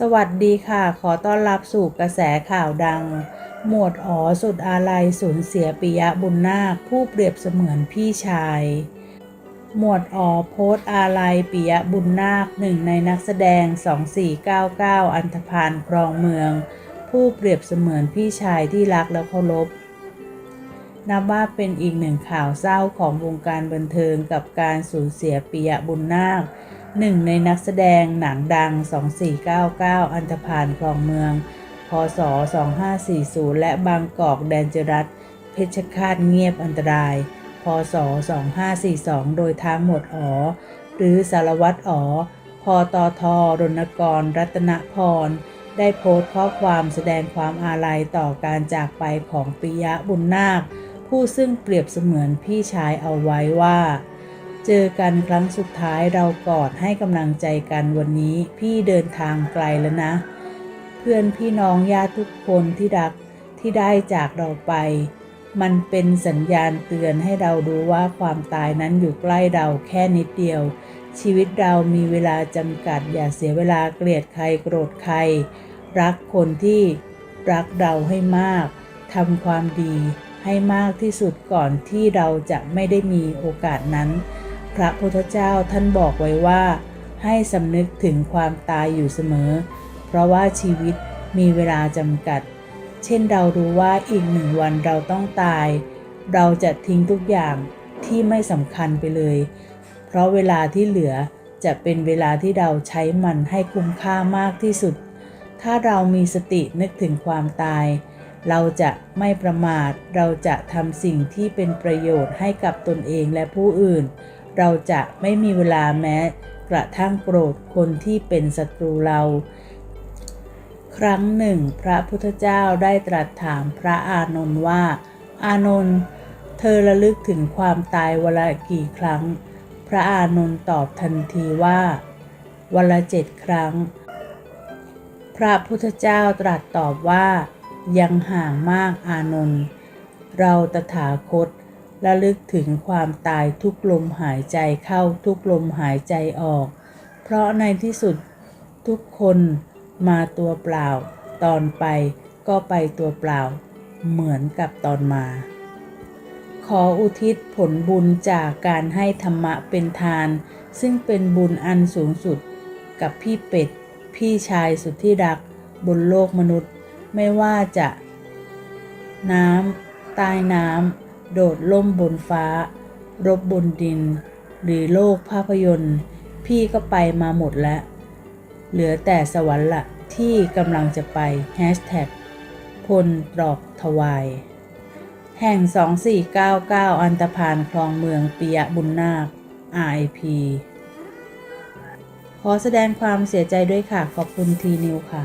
สวัสดีค่ะ ขอต้อนรับสู่กระแสข่าวดัง หมวดอ๋อสุดอาลัยสูญเสียปิยะบุญนาค ผู้เปรียบเสมือนพี่ชาย หมวดอ๋อโพส์อาลัยปิยะบุญนาคหนึ่งในนักแสดง 2499 อันธพาลครองเมือง ผู้เปรียบเสมือนพี่ชายที่รักและเคารพนับว่าเป็นอีกหนึ่งข่าวเศร้าของวงการบันเทิงกับการสูญเสียปิยะบุญนาค หนึ่งในนักแสดงหนังดัง 2499 อันธพาลคลองเมือง พศ 2540 และบางกอกแดนจรัสเพชรฆาตเงียบอันตราย พศ 2542 โดยทางหมวดอ๋อ หรือสารวัตรอ๋อพอตอทรณกร รัตนพร ได้โพสต์ข้อความแสดงความอาลัยต่อการจากไปของปิยะบุญนาค ผู้ซึ่งเปรียบเสมือนพี่ชายเอาไว้ว่า เจอกันครั้งสุดท้ายเรากอดให้กำลังใจกันวันนี้พี่เดินทางไกลแล้วนะ เพื่อนพี่น้องญาติทุกคนที่รักที่ได้จากเราไป มันเป็นสัญญาณเตือนให้เรารู้ว่าความตายนั้นอยู่ใกล้เราแค่นิดเดียว ชีวิตเรามีเวลาจำกัด อย่าเสียเวลาเกลียดใครโกรธใคร รักคนที่รักเราให้มากทำความดีให้มากที่สุดก่อนที่เราจะไม่ได้มีโอกาสนั้น พระพุทธเจ้าท่านบอกไว้ว่า ให้สำนึกถึงความตายอยู่เสมอ เพราะว่าชีวิตมีเวลาจำกัด เช่นเรารู้ว่าอีกหนึ่งวันเราต้องตาย เราจะทิ้งทุกอย่างที่ไม่สำคัญไปเลย เพราะเวลาที่เหลือจะเป็นเวลาที่เราใช้มันให้คุ้มค่ามากที่สุด ถ้าเรามีสตินึกถึงความตาย เราจะไม่ประมาท เราจะทำสิ่งที่เป็นประโยชน์ให้กับตนเองและผู้อื่น เราจะไม่มีเวลาแม้ กระทั่งโกรธคนที่เป็นศัตรูเรา ครั้งหนึ่ง พระพุทธเจ้าได้ตรัสถามพระอานนท์ว่า อานนท์เธอระลึกถึงความตายวันละกี่ครั้ง พระอานนท์ตอบทันทีว่าวันละเจ็ดครั้ง พระพุทธเจ้าตรัสตอบว่า ยังห่างมากอานนท์เราตถาคต ระลึกถึงความตายทุกลมหายใจเข้าทุกลมหายใจออก เพราะในที่สุดทุกคนมาตัวเปล่า ตอนไปก็ไปตัวเปล่า เหมือนกับตอนมา ขออุทิศผลบุญจากการให้ธรรมะเป็นทาน ซึ่งเป็นบุญอันสูงสุด กับพี่เป็ด พี่ชายสุดที่รัก บนโลกมนุษย์ ไม่ว่าจะ น้ำใต้น้ำ โดดล่มบนฟ้า รบบนดิน หรือโลกภาพยนตร์ พี่ก็ไปมาหมดแล้ว เหลือแต่สวรรค์ละที่กำลังจะไปแฮชแท็กพลตรอกทวาย แห่ง 2499 อันตพาลคลองเมืองปิยะบุญนาค RIP ขอแสดงความเสียใจด้วยค่ะ ขอบคุณทีนิวค่ะ